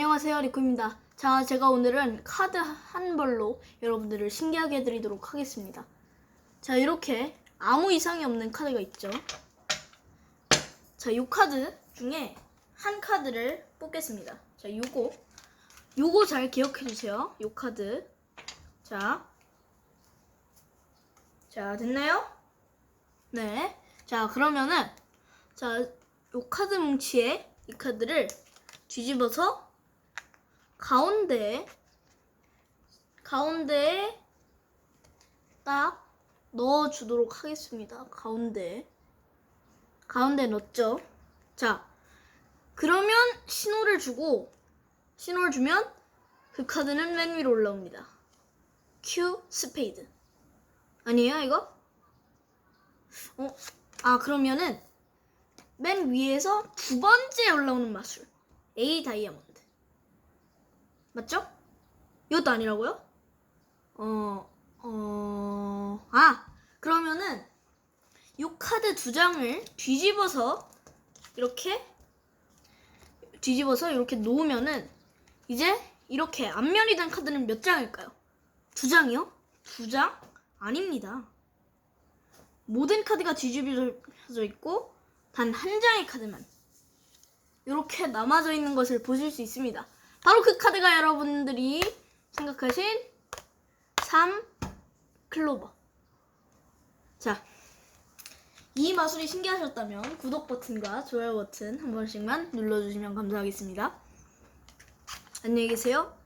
안녕하세요 리코입니다. 자 제가 오늘은 카드 한 벌로 여러분들을 신기하게 해드리도록 하겠습니다. 자 이렇게 아무 이상이 없는 카드가 있죠. 자이 카드 중에 한 카드를 뽑겠습니다. 자 요거 요거 잘 기억해 주세요. 요 카드 자. 자 됐나요? 네. 자 그러면은 자 요 카드 뭉치에 이 카드를 뒤집어서 가운데 가운데에 딱 넣어 주도록 하겠습니다. 가운데 가운데 넣었죠. 자 그러면 신호를 주고 신호를 주면 그 카드는 맨 위로 올라옵니다. 큐 스페이드 아니에요 이거? 어? 아 그러면은 맨 위에서 두 번째 올라오는 마술 A 다이아몬드 맞죠? 이것도 아니라고요? 어, 어, 아 그러면은 이 카드 두 장을 뒤집어서 이렇게 뒤집어서 이렇게 놓으면은 이제 이렇게 앞면이 된 카드는 몇 장일까요? 두 장이요? 두 장? 아닙니다. 모든 카드가 뒤집어져 있고 단 한 장의 카드만 이렇게 남아져 있는 것을 보실 수 있습니다. 바로 그 카드가 여러분들이 생각하신 3 클로버. 자, 이 마술이 신기하셨다면 구독 버튼과 좋아요 버튼 한 번씩만 눌러주시면 감사하겠습니다. 안녕히 계세요.